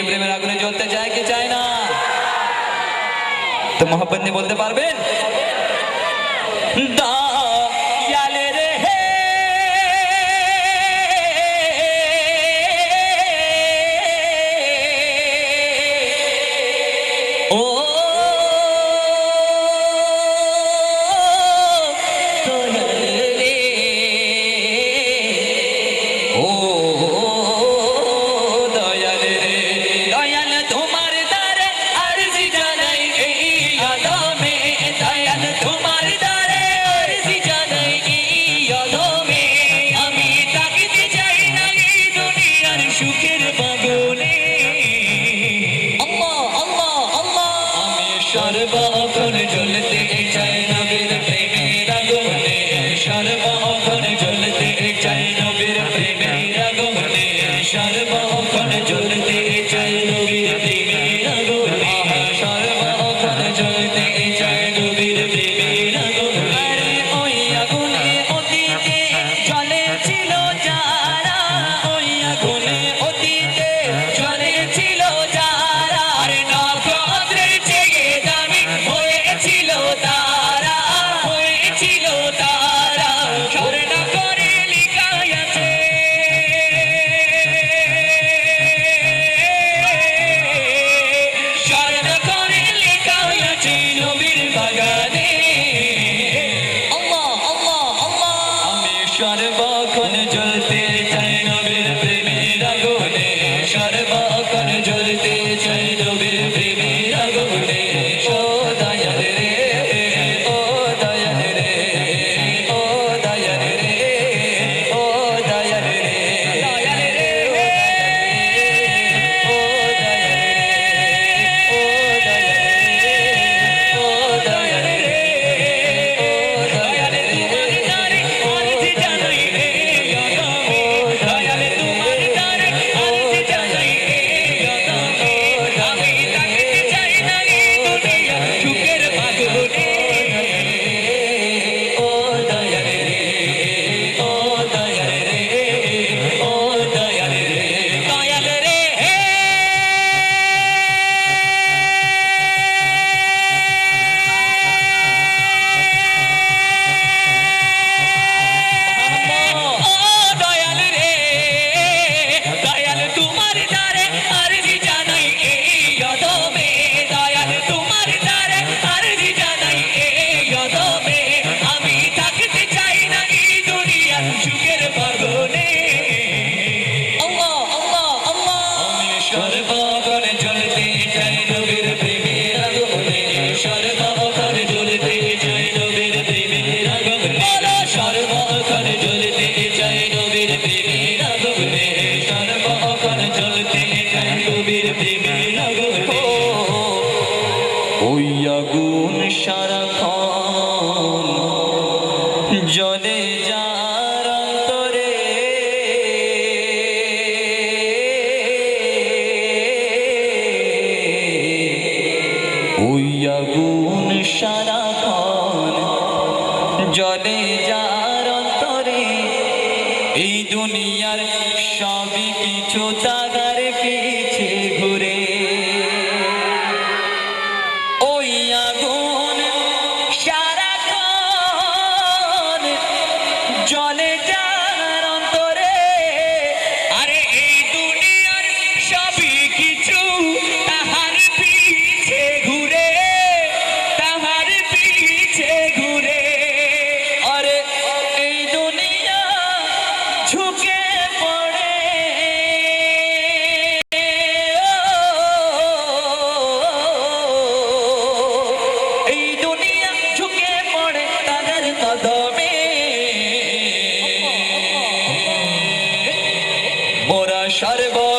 নবীর প্রেমের আগুনে জ্বলতে চায় কি চায় না? তো মোহাম্মদ বলতে পারবেন? দা trying to ওই আগুন সারাক্ষণ জলে যার অন্তরে। এই দুনিয়ার সবই কিছু তা Shareba.